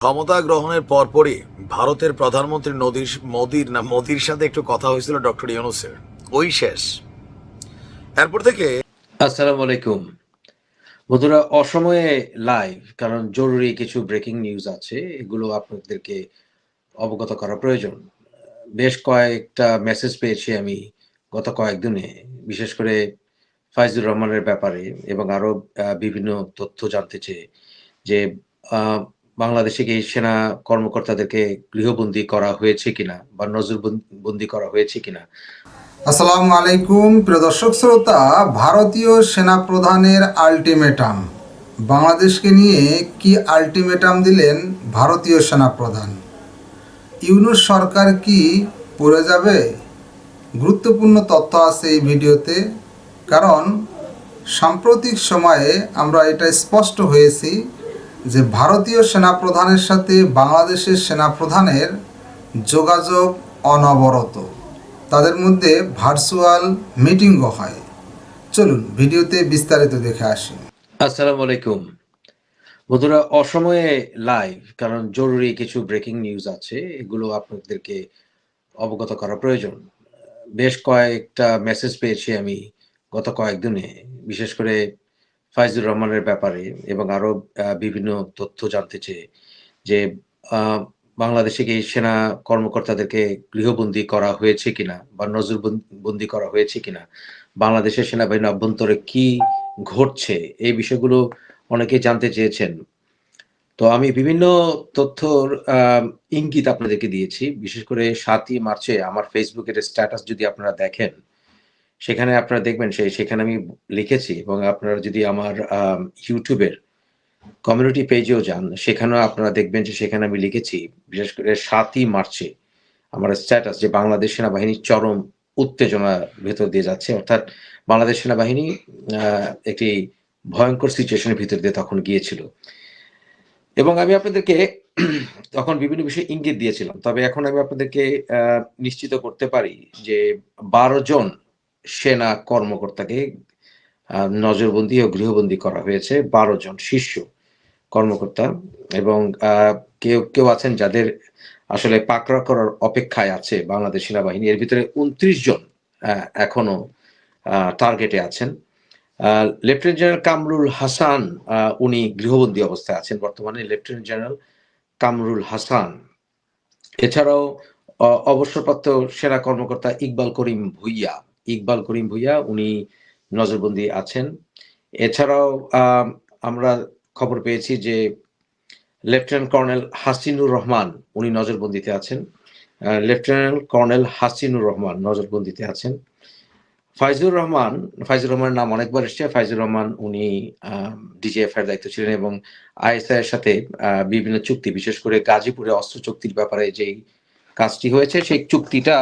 ক্ষমতা গ্রহণের পরপরই ভারতের প্রধানমন্ত্রী নদীর মোদির না, মোদির সাথে একটু কথা হয়েছিল ডক্টর ইউনুসের। ওই শেষ। এরপর থেকে আসসালামু আলাইকুম। বন্ধুরা, অসময়ে লাইভ কারণ জরুরি কিছু ব্রেকিং নিউজ আছে, এগুলো আপনাদেরকে অবগত করা প্রয়োজন। বেশ কয়েকটা মেসেজ পেয়েছি আমি গত কয়েকদিনে, বিশেষ করে ফাইজুর রহমানের ব্যাপারে এবং আরও বিভিন্ন তথ্য জানতে চেয়ে যে বাংলাদেশে কি সেনা কর্মকর্তাদেরকে গৃহবন্দী করা হয়েছে কিনা বা নজরবন্দি করা হয়েছে কিনা? আসসালামু আলাইকুম, প্রিয় দর্শক শ্রোতা, ভারতীয় সেনা প্রধানের আলটিমেটাম। বাংলাদেশকে নিয়ে কি আলটিমেটাম দিলেন ভারতীয় সেনা প্রধান? ইউনুস সরকার কি পড়ে যাবে? গুরুত্বপূর্ণ তথ্য আছে এই ভিডিওতে, কারণ সাম্প্রতিক সময়ে আমরা এটা স্পষ্ট হয়েছি যে ভারতীয় সেনা প্রধানের সাথে বাংলাদেশের সেনা প্রধানের যোগাযোগ অনবরত। তাদের মধ্যে ভার্চুয়াল মিটিংও হয়। চলুন ভিডিওতে বিস্তারিত দেখে আসি। আসসালামু আলাইকুম। বন্ধুরা, অসময়ে লাইভ কারণ জরুরি কিছু ব্রেকিং নিউজ আছে, এগুলো আপনাদেরকে অবগত করা প্রয়োজন। বেশ কয়েকটা মেসেজ পেয়েছি আমি গত কয়েকদিনে, বিশেষ করে ফাইজুর রহমানের ব্যাপারে এবং আরও বিভিন্ন তথ্য জানতে চেয়ে যে বাংলাদেশে কি সেনা কর্মকর্তাদেরকে গৃহবন্দী করা হয়েছে কিনা বা নজরবন্দি করা হয়েছে কিনা? বাংলাদেশের সেনাবাহিনীর অভ্যন্তরে কি ঘটছে? এই বিষয়গুলো অনেকেই জানতে চেয়েছেন। তো আমি বিভিন্ন তথ্যর ইঙ্গিত আপনাদেরকে দিয়েছি। বিশেষ করে সাতই মার্চে আমার ফেসবুকের স্ট্যাটাস যদি আপনারা দেখেন সেখানে আপনারা দেখবেন সেই সেখানে আমি লিখেছি এবং আপনারা যদি আমার ইউটিউবের কমিউনিটি পেজেও যান, সেখানেও আপনারা দেখবেন যে সেখানে আমি লিখেছি, বিশেষ করে সাতই মার্চে আমার স্ট্যাটাস যে বাংলাদেশ সেনাবাহিনী চরম উত্তেজনার ভেতর দিয়ে যাচ্ছে, অর্থাৎ বাংলাদেশ সেনাবাহিনী একটি ভয়ঙ্কর সিচুয়েশনের ভিতর দিয়ে তখন গিয়েছিল। এবং আমি আপনাদেরকে তখন বিভিন্ন বিষয়ে ইঙ্গিত দিয়েছিলাম, তবে এখন আমি আপনাদেরকে নিশ্চিত করতে পারি যে বারো জন সেনা কর্মকর্তাকে নজরবন্দি ও গৃহবন্দী করা হয়েছে। বারো জন শীর্ষ কর্মকর্তা এবং কেউ কেউ আছেন যাদের আসলে পাকড়া করার অপেক্ষায় আছে বাংলাদেশ সেনাবাহিনী। এর ভিতরে উনত্রিশ জন এখনও টার্গেটে আছেন। লেফটেন্যান্ট জেনারেল কামরুল হাসান উনি গৃহবন্দী অবস্থায় আছেন বর্তমানে। Lieutenant general Kamrul Hasan. এছাড়াও অবসরপ্রাপ্ত সেনা কর্মকর্তা ইকবাল করিম ভুইয়া ইকবাল করিম ভুইয়া উনি নজরবন্দি আছেন। এছাড়াও আম, আমরা খবর পেয়েছি যে লেফটেন্যান্ট কর্নেল হাসিনুর রহমান উনি নজরবন্দিতে আছেন। লেফটেন্যান্ট কর্নেল হাসিনুর রহমান নজরবন্দিতে আছেন। ফাইজুর রহমান ফাইজুর রহমানের নাম অনেকবার এসছে। ফাইজুর রহমান উনি ডিজিএফ এর দায়িত্ব ছিলেন এবং আইএসআই এর সাথে বিভিন্ন চুক্তি বিশেষ করে গাজীপুরে অস্ত্র চুক্তির ব্যাপারে যেই কাজটি হয়েছে, সেই চুক্তিটা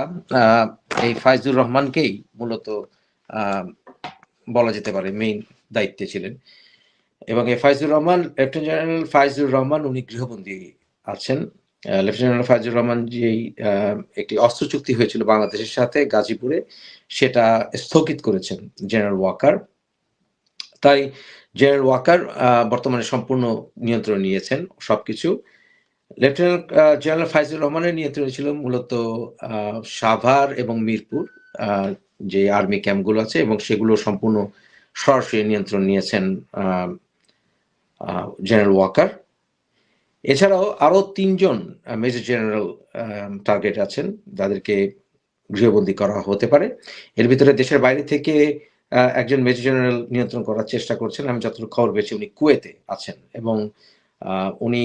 এই ফাইজুর রহমানকেই মূলত বলা যেতে পারে মেইন দায়িত্বে ছিলেন। এবং এই ফাইজুর রহমান লেফটেন্যান্ট জেনারেল ফাইজুর রহমান উনি গৃহবন্দী আছেন। লেফটেন্যান্ট জেনারেল ফাইজুর রহমান যেই একটি অস্ত্র চুক্তি হয়েছিল বাংলাদেশের সাথে, গাজীপুরে, সেটা স্থগিত করেছেন জেনারেল ওয়াকার তাই জেনারেল ওয়াকার বর্তমানে সম্পূর্ণ নিয়ন্ত্রণ নিয়েছেন সবকিছু। লেফটেন্যান্ট জেনারেল ফাইজুর রহমানের নিয়ন্ত্রণে ছিল মূলত সাভার এবং মিরপুর যে আর্মি ক্যাম্পগুলো আছে এবং সেগুলো সম্পূর্ণ সরাসরি নিয়ন্ত্রণ নিয়েছেন জেনারেল ওয়াকার এছাড়াও আরও তিনজন মেজর জেনারেল টার্গেট আছেন যাদেরকে গৃহবন্দী করা হতে পারে। এর ভিতরে দেশের বাইরে থেকে একজন মেজর জেনারেল নিয়ন্ত্রণ করার চেষ্টা করছেন। আমি যতটুকু খবর পেয়েছি উনি কুয়েতে আছেন এবং উনি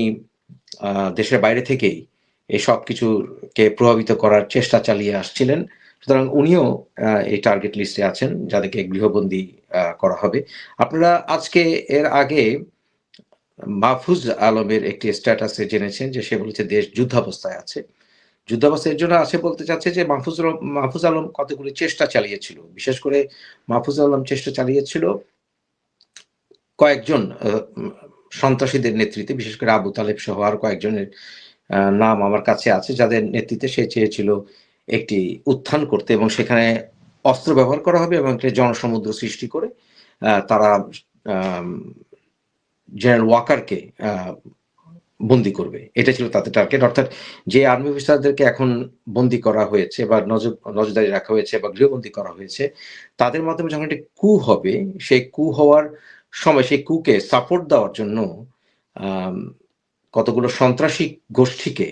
দেশের বাইরে থেকেই এই সব কিছুকে প্রভাবিত করার চেষ্টা চালিয়ে আসছিলেন। সুতরাং উনিও এই টার্গেট লিস্টে আছেন যাদেরকে গৃহবন্দী করা হবে। আপনারা আজকে এর আগে মাহফুজ আলমের একটি স্ট্যাটাসে জেনেছেন যে সে বলেছে দেশ যুদ্ধাবস্থায় আছে। যুদ্ধাবস্থার জন্য আছে বলতে চাচ্ছে যে মাহফুজ মাহফুজ আলম কতগুলি চেষ্টা চালিয়েছিল? বিশেষ করে মাহফুজ আলম চেষ্টা চালিয়েছিল কয়েকজন সন্ত্রাসীদের নেতৃত্বে, বিশেষ করে আবু তালেব সহ আর কয়েকজনের নাম আমার কাছে আছে, যাদের নেতৃত্বে সে চেয়েছিল একটি উত্থান করতে এবং সেখানে অস্ত্র ব্যবহার করা হবে এবং একটি জনসমুদ্র সৃষ্টি করে তারা জেনারেল ওয়াকারকে বন্দি করবে। এটা ছিল তাদের টার্গেট অর্থাৎ যে আর্মি অফিসারদেরকে এখন বন্দি করা হয়েছে বা নজর নজরদারি রাখা হয়েছে বা গৃহবন্দী করা হয়েছে, তাদের মাধ্যমে যখন একটি কু হবে, সেই কু হওয়ার সময় সেই কুকে সাপোর্ট দেওয়ার জন্য কতগুলো সন্ত্রাসী গোষ্ঠীকে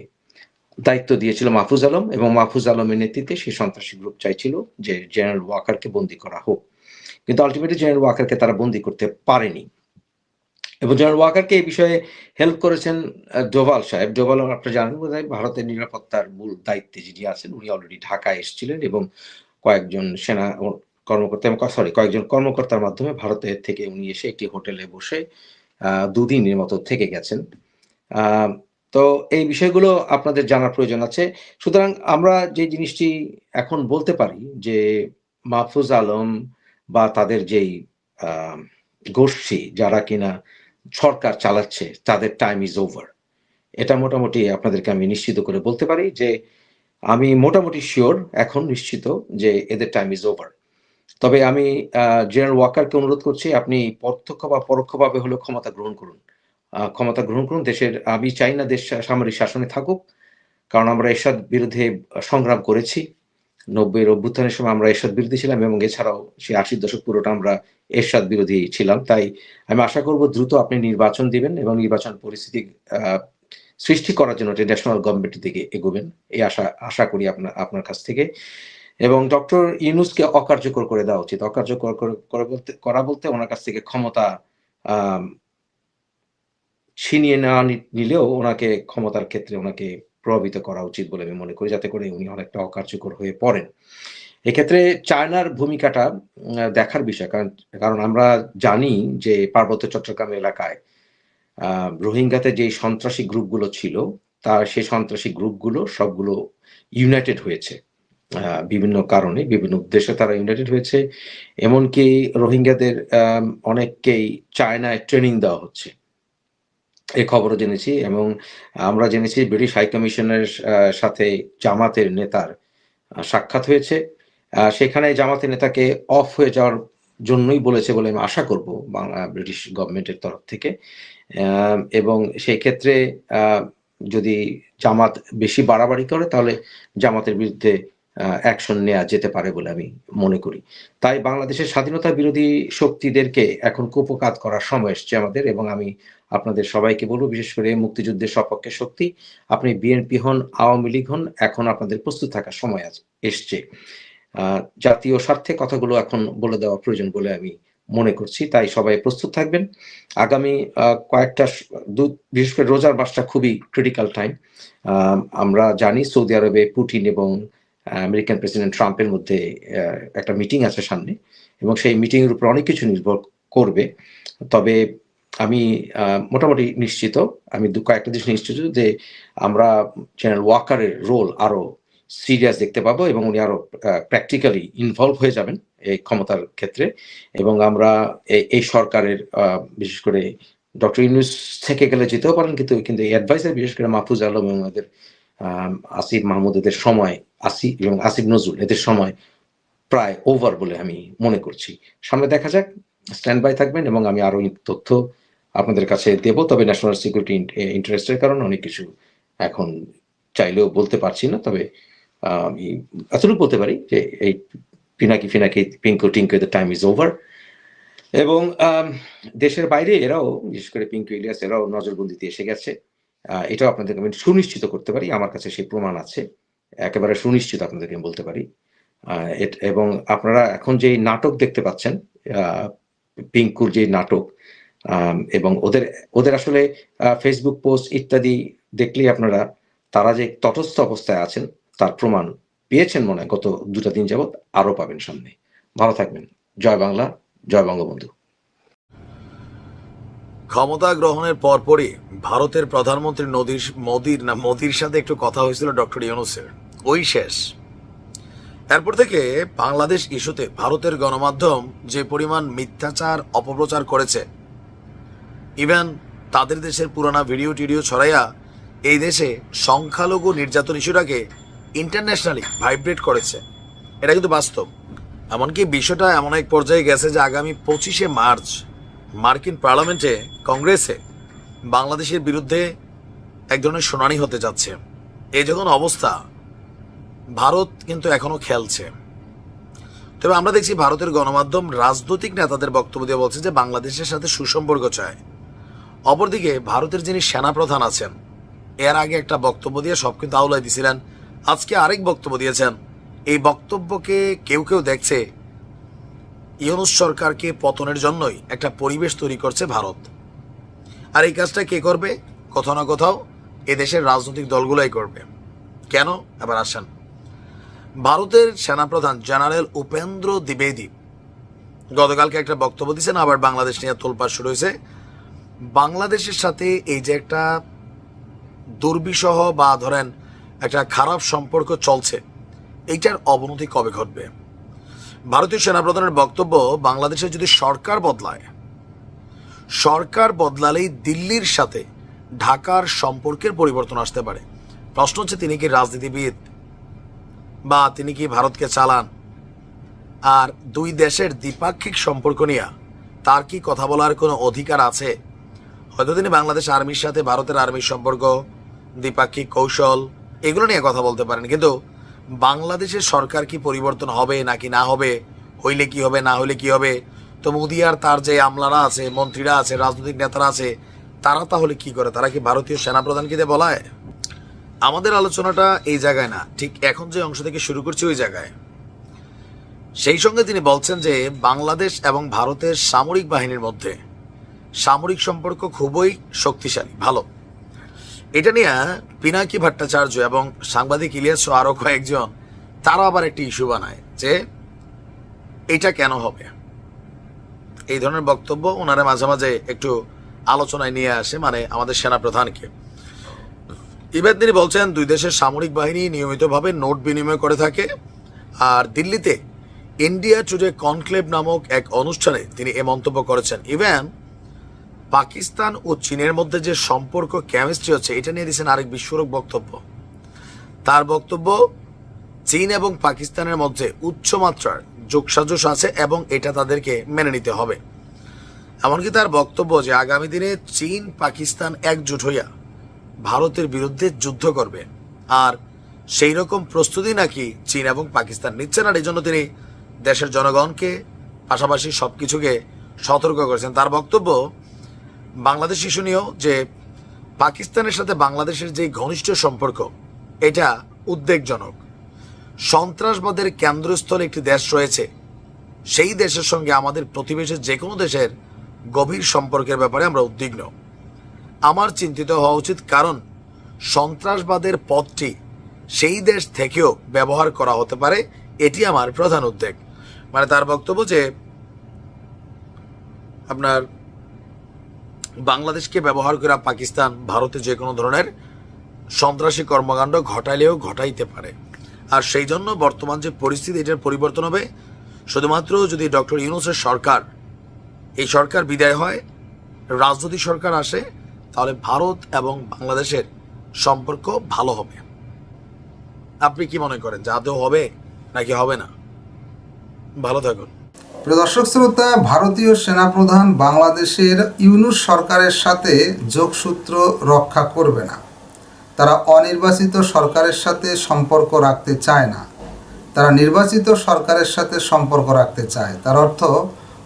দায়িত্ব দিয়েছিল মাহফুজ আলম এবং মাহফুজ আলমের নেতৃত্বে সেই সন্ত্রাসী গ্রুপ চাইছিল যে জেনারেল ওয়াকারকে বন্দি করা হোক। কিন্তু আলটিমেটলি জেনারেল ওয়াকারকে তারা বন্দি করতে পারেনি। এবং জেনারেল ওয়াকারকে এই বিষয়ে হেল্প করেছেন ডোভাল সাহেব। ডোভাল আপনারা জানেন বোধ হয় ভারতের নিরাপত্তার মূল দায়িত্বে যিনি আছেন, উনি অলরেডি ঢাকায় এসেছিলেন এবং কয়েকজন সেনা কর্মকর্তা সরি কয়েকজন কর্মকর্তার মাধ্যমে ভারতের থেকে উনি এসে একটি হোটেলে বসে দুদিনের মতো থেকে গেছেন। তো এই বিষয়গুলো আপনাদের জানার প্রয়োজন আছে। সুতরাং আমরা যে জিনিসটি এখন বলতে পারি যে মাহফুজ আলম বা তাদের যেই গোষ্ঠী যারা কিনা সরকার চালাচ্ছে, তাদের টাইম ইজ ওভার এটা মোটামুটি আপনাদেরকে আমি নিশ্চিত করে বলতে পারি যে, আমি মোটামুটি শিওর এখন নিশ্চিত যে এদের টাইম ইজ ওভার তবে আমি জেনারেল ওয়াকারকে অনুরোধ করছি, আপনি প্রত্যক্ষ বা পরোক্ষভাবে হলেও ক্ষমতা গ্রহণ করুন। ক্ষমতা গ্রহণ করুন। দেশের, আমি চাই না দেশ সামরিক শাসনে থাকুক, কারণ আমরা এরশাদ বিরুদ্ধে সংগ্রাম করেছি। নব্বই অভ্যুত্থানের সময় আমরা এরশাদ বিরোধী ছিলাম এবং এছাড়াও সেই আশির দশক পুরোটা আমরা এরশাদ বিরোধী ছিলাম। তাই আমি আশা করব দ্রুত আপনি নির্বাচন দিবেন এবং নির্বাচন পরিস্থিতি সৃষ্টি করার জন্য ন্যাশনাল গভর্নমেন্টের দিকে এগোবেন। এই আশা আশা করি আপনার আপনার কাছ থেকে। এবং ডক্টর ইউনুসকে অকার্যকর করে দেওয়া উচিত। অকার্যকর করে বলতে, করা বলতে ওনার কাছ থেকে ক্ষমতা ছিনিয়ে না, নিলেও ওনাকে ক্ষমতার ক্ষেত্রে ওনাকে প্রভাবিত করা উচিত বলে আমি মনে করি, যাতে করে উনি অনেকটা অকার্যকর হয়ে পড়েন। এক্ষেত্রে চায়নার ভূমিকাটা দেখার বিষয়, কারণ কারণ আমরা জানি যে পার্বত্য চট্টগ্রাম এলাকায় রোহিঙ্গাতে যে সন্ত্রাসী গ্রুপগুলো ছিল, তার সেই সন্ত্রাসী গ্রুপগুলো সবগুলো ইউনাইটেড হয়েছে। বিভিন্ন কারণে বিভিন্ন উদ্দেশ্যে তারা ইউনাইটেড হয়েছে। এমনকি রোহিঙ্গাদের অনেককেই চায়নায় ট্রেনিং দেওয়া হচ্ছে। এ খবরও জেনেছি এবং আমরা জেনেছি ব্রিটিশ হাই কমিশনের সাথে জামাতের নেতার সাক্ষাৎ হয়েছে। সেখানে জামাতের নেতাকে অফ হয়ে যাওয়ার জন্যই বলেছে বলে আমি আশা করব বাংলা ব্রিটিশ গভর্নমেন্টের তরফ থেকে। এবং সেই ক্ষেত্রে যদি জামাত বেশি বাড়াবাড়ি করে তাহলে জামাতের বিরুদ্ধে অ্যাকশন নেওয়া যেতে পারে বলে আমি মনে করি। তাই বাংলাদেশের স্বাধীনতা বিরোধী শক্তিদেরকে এখন কুপকাত করার সময় এসছে আমাদের এবং আমি আপনাদের সবাইকে বলব, বিশেষ করে মুক্তিযুদ্ধের সপক্ষে শক্তি। আপনি বিএনপি হন, আওয়ামী লীগ হন, এখন আপনাদের প্রস্তুত থাকার সময় এসছে। জাতীয় স্বার্থে কথাগুলো এখন বলে দেওয়া প্রয়োজন বলে আমি মনে করছি, তাই সবাই প্রস্তুত থাকবেন। আগামী কয়েকটা বিশেষ করে রোজার মাসটা খুবই ক্রিটিক্যাল টাইম আমরা জানি সৌদি আরবে পুটিন এবং আমেরিকান প্রেসিডেন্ট ট্রাম্পের মধ্যে একটা মিটিং আছে সামনে এবং সেই মিটিং এর উপর অনেক কিছু নির্ভর করবে। তবে আমি মোটামুটি নিশ্চিত আমি দু কয়েকটা জিনিস নিশ্চিত যে আমরা জেনারেল ওয়াকারের রোল আরও সিরিয়াস দেখতে পাবো এবং উনি আরও প্র্যাকটিক্যালি ইনভলভ হয়ে যাবেন এই ক্ষমতার ক্ষেত্রে এবং আমরা এই- সরকারের বিশেষ করে ডক্টর ইউনুস থেকে গেলে যেতেও পারেন কিন্তু কিন্তু এই অ্যাডভাইসার বিশেষ করে মাহফুজ আলম এবং আম, আসিফ মাহমুদ এদের সময় আসিফ এবং আসিফ নজরুল এদের সময় প্রায় ওভার বলে আমি মনে করছি। সামনে দেখা যাক স্ট্যান্ড বাই থাকবেন এবং আমি আরও তথ্য আপনাদের কাছে দেব, তবে ন্যাশনাল সিকিউরিটি ইন্টারেস্টের কারণে অনেক কিছু এখন চাইলেও বলতে পারছি না, তবে আমি এতটুকু বলতে পারি যে এই Pinaki ফিনাকি, Pinku Tinku the time is over এবং দেশের বাইরে এরাও, বিশেষ করে পিঙ্কু ইলিয়াস, এরাও নজরবন্দিতে এসে গেছে। এটাও আপনাদেরকে আমি সুনিশ্চিত করতে পারি, আমার কাছে সেই প্রমাণ আছে। একেবারে সুনিশ্চিত আপনাদেরকে আমি বলতে পারি। এবং আপনারা এখন যে নাটক দেখতে পাচ্ছেন পিঙ্কুর যে নাটক এবং ওদের ওদের আসলে ফেসবুক পোস্ট ইত্যাদি দেখলেই আপনারা, তারা যে তটস্থ অবস্থায় আছেন, তার প্রমাণ পেয়েছেন মনে হয় গত দুটা দিন যাবত আরও পাবেন সামনে। ভালো থাকবেন। জয় বাংলা, জয় বঙ্গবন্ধু। ক্ষমতা গ্রহণের পরপরই ভারতের প্রধানমন্ত্রী নদীর, মোদির না, মোদির সাথে একটু কথা হয়েছিল ডক্টর ইউনুসের। ওই শেষ। এরপর থেকে বাংলাদেশ ইস্যুতে ভারতের গণমাধ্যম যে পরিমাণ মিথ্যাচার, অপপ্রচার করেছে, ইভেন তাদের দেশের পুরানা ভিডিও টিডিও ছড়াইয়া এই দেশে সংখ্যালঘু নির্যাতন ইস্যুটাকে ইন্টারন্যাশনালি ভাইব্রেট করেছে। এটা কিন্তু বাস্তব। এমনকি বিষয়টা এমন এক পর্যায়ে গেছে যে আগামী পঁচিশে মার্চ মার্কিন পার্লামেন্টে কংগ্রেসে বাংলাদেশের বিরুদ্ধে এক ধরনের শুনানি হতে যাচ্ছে। এই যখন অবস্থা, ভারত কিন্তু এখনও খেলছে। তবে আমরা দেখছি ভারতের গণমাধ্যম রাজনৈতিক নেতাদের বক্তব্য দিয়ে বলছে যে বাংলাদেশের সাথে সুসম্পর্ক চায়। অপরদিকে ভারতের যিনি সেনাপ্রধান আছেন, এর আগে একটা বক্তব্য দিয়ে সব কিন্তু আউলাই দিছিলেন। আজকে আরেক বক্তব্য দিয়েছেন। এই বক্তব্যকে কেউ কেউ দেখছে ইউনুস সরকারকে পতনের জন্যই একটা পরিবেশ তৈরি করছে ভারত। আর এই কাজটা কে করবে? কোথাও না কোথাও এদেশের রাজনৈতিক দলগুলাই করবে। কেন? এবার আসেন। ভারতের সেনাপ্রধান জেনারেল উপেন্দ্র দ্বিবেদী গতকালকে একটা বক্তব্য দিয়েছেন, আবার বাংলাদেশ নিয়ে তোলপাড় শুরু হয়েছে। বাংলাদেশের সাথে এই যে একটা দুর্বিষহ বা ধরেন একটা খারাপ সম্পর্ক চলছে, এইটার অবনতি কবে ঘটবে? ভারতীয় সেনাপ্রধানের বক্তব্য, বাংলাদেশে যদি সরকার বদলায়, সরকার বদলালেই দিল্লির সাথে ঢাকার সম্পর্কের পরিবর্তন আসতে পারে। প্রশ্ন হচ্ছে, তিনি কি রাজনীতিবিদ বা তিনি কি ভারতকে চালান? আর দুই দেশের দ্বিপাক্ষিক সম্পর্ক নিয়ে তার কি কথা বলার কোনো অধিকার আছে? হয়তো তিনি বাংলাদেশ আর্মির সাথে ভারতের আর্মির সম্পর্ক, দ্বিপাক্ষিক কৌশল, এগুলো নিয়ে কথা বলতে পারেন। কিন্তু বাংলাদেশের সরকার কি পরিবর্তন হবে নাকি না হবে? হইলে কি হবে, না হইলে কি হবে? তো মোদি আর তার যে আমলারা আছে, মন্ত্রীরা আছে, রাজনৈতিক নেতারা আছে, তারা তাহলে কি করে? তারা কি ভারতীয় সেনাপ্রধানকে দিয়ে বলায়? আমাদের আলোচনাটা এই জায়গায় না, ঠিক এখন যে অংশ থেকে শুরু করছি ওই জায়গায়। সেই সঙ্গে তিনি বলছেন যে বাংলাদেশ এবং ভারতের সামরিক বাহিনীর মধ্যে সামরিক সম্পর্ক খুবই শক্তিশালী, ভালো। এটা নিয়ে পিনাকি ভট্টাচার্য এবং সাংবাদিক ইলিয়াস আরও কয়েকজন তারা আবার একটি ইস্যু বানায় যে এটা কেন হবে? এই ধরনের বক্তব্য ওনারা মাঝে মাঝে একটু আলোচনায় নিয়ে আসে মানে আমাদের সেনাপ্রধানকে। ইভেন তিনি বলছেন, দুই দেশের সামরিক বাহিনী নিয়মিতভাবে নোট বিনিময় করে থাকে, আর দিল্লিতে ইন্ডিয়া টুডে কনক্লেভ নামক এক অনুষ্ঠানে তিনি এ মন্তব্য করেছেন। ইভেন পাকিস্তান ও চীনের মধ্যে যে সম্পর্ক কেমিস্ট্রি হচ্ছে, এটা নিয়ে দিয়েছেন আরেক বিস্ফোরক বক্তব্য। তার বক্তব্য, চীন এবং পাকিস্তানের মধ্যে উচ্চমাত্রার যোগসাজশ আছে এবং এটা তাদেরকে মেনে নিতে হবে। এমনকি তার বক্তব্য যে আগামী দিনে চীন, পাকিস্তান একজোট হইয়া ভারতের বিরুদ্ধে যুদ্ধ করবে। আর সেই রকম প্রস্তুতি নাকি চীন এবং পাকিস্তান নিচ্ছে না এই জন্য তিনি দেশের জনগণকে পাশাপাশি সব কিছুকে সতর্ক করেছেন। তার বক্তব্য বাংলাদেশ নিয়েও যে পাকিস্তানের সাথে বাংলাদেশের যে ঘনিষ্ঠ সম্পর্ক, এটা উদ্বেগজনক। সন্ত্রাসবাদের কেন্দ্রস্থলে একটি দেশ রয়েছে। সেই দেশের সঙ্গে আমাদের প্রতিবেশী যে কোনো দেশের গভীর সম্পর্কের ব্যাপারে আমরা উদ্বিগ্ন। আমার চিন্তিত হওয়া উচিত কারণ সন্ত্রাসবাদের পথটি সেই দেশ থেকেও ব্যবহার করা হতে পারে, এটি আমার প্রধান উদ্বেগ। মানে তার বক্তব্য যে আপনার বাংলাদেশকে ব্যবহার করে পাকিস্তান, ভারতে যে কোনো ধরনের সন্ত্রাসী কর্মকাণ্ড ঘটাইলেও ঘটাইতে পারে। আর সেই জন্য বর্তমান যে পরিস্থিতি, এটার পরিবর্তন হবে। শুধুমাত্র যদি ডক্টর ইউনুসের সরকার, এই সরকার বিদায় হয়, রাজনৈতিক সরকার আসে, তাহলে ভারত এবং বাংলাদেশের সম্পর্ক ভালো হবে। আপনি কি মনে করেন যাতেও হবে নাকি হবে না? ভালো থাকুন। দর্শক শ্রোতা, ভারতীয় সেনাপ্রধান বাংলাদেশের ইউনুস সরকারের সাথে যোগসূত্র রক্ষা করবে না। তারা অনির্বাচিত সরকারের সাথে সম্পর্ক রাখতে চায় না। তারা নির্বাচিত সরকারের সাথে সম্পর্ক রাখতে চায়। তার অর্থ,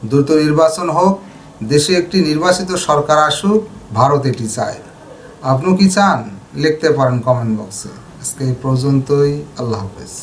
দ্রুত নির্বাচন হোক, দেশে একটি নির্বাচিত সরকার আসুক, ভারত এটি চায়। আপনি কি চান? লিখতে পারেন কমেন্ট বক্সে। আজকে এই পর্যন্তই। আল্লাহ হাফেজ।